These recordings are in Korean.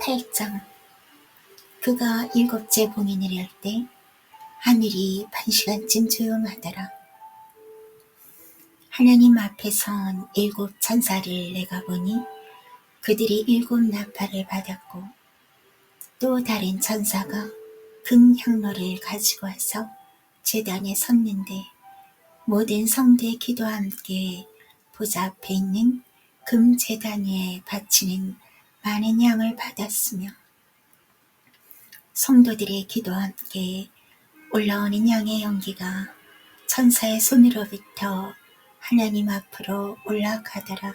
8장 그가 일곱째 봉인을 할때 하늘이 반 시간쯤 조용하더라. 하나님 앞에 선 일곱 천사를 내가 보니 그들이 일곱 나팔을 받았고 또 다른 천사가 금향로를 가지고 와서 제단에 섰는데 모든 성대 기도와 함께 보좌 앞에 있는 금제단 위에 바치는 많은 양을 받았으며 성도들의 기도와 함께 올라오는 양의 연기가 천사의 손으로부터 하나님 앞으로 올라가더라.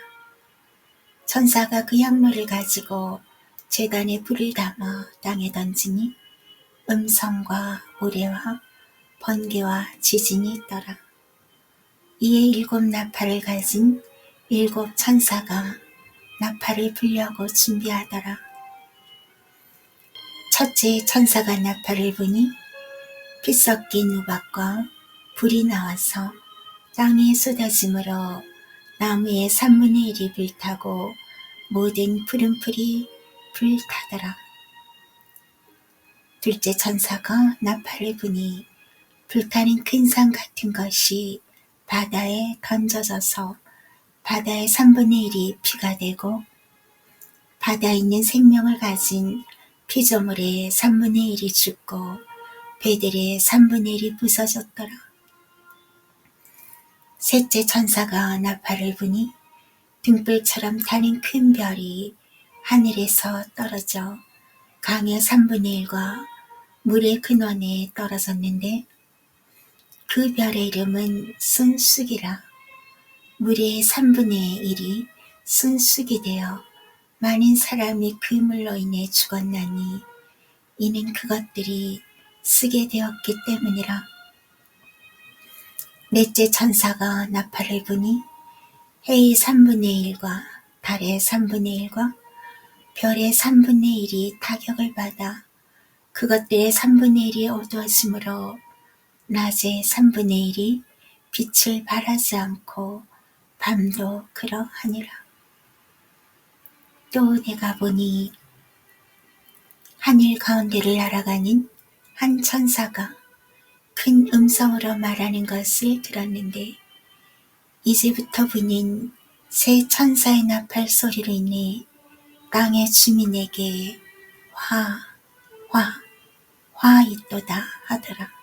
천사가 그 향로를 가지고 재단에 불을 담아 땅에 던지니 음성과 우레와 번개와 지진이 있더라. 이에 일곱 나팔을 가진 일곱 천사가 나팔을 불려고 준비하더라. 첫째 천사가 나팔을 부니 피 섞인 우박과 불이 나와서 땅에 쏟아짐으로 나무의 3분의 1이 불타고 모든 푸른 풀이 불타더라. 둘째 천사가 나팔을 부니 불타는 큰산 같은 것이 바다에 던져져서 바다의 3분의 1이 피가 되고 바다에 있는 생명을 가진 피조물의 3분의 1이 죽고 배들의 3분의 1이 부서졌더라. 셋째 천사가 나팔을 부니 등불처럼 타는 큰 별이 하늘에서 떨어져 강의 3분의 1과 물의 근원에 떨어졌는데 그 별의 이름은 순숙이라 물의 3분의 1이 순숙이 되어 많은 사람이 그 물로 인해 죽었나니 이는 그것들이 쓰게 되었기 때문이라. 넷째 천사가 나팔을 부니 해의 3분의 1과 달의 3분의 1과 별의 3분의 1이 타격을 받아 그것들의 3분의 1이 어두워지므로 낮의 3분의 1이 빛을 발하지 않고 밤도 그러하니라. 또 내가 보니 하늘 가운데를 날아가는 한 천사가 큰 음성으로 말하는 것을 들었는데 이제부터 부는 새 천사의 나팔 소리로 인해 땅의 주민에게 화, 화, 화 있도다 하더라.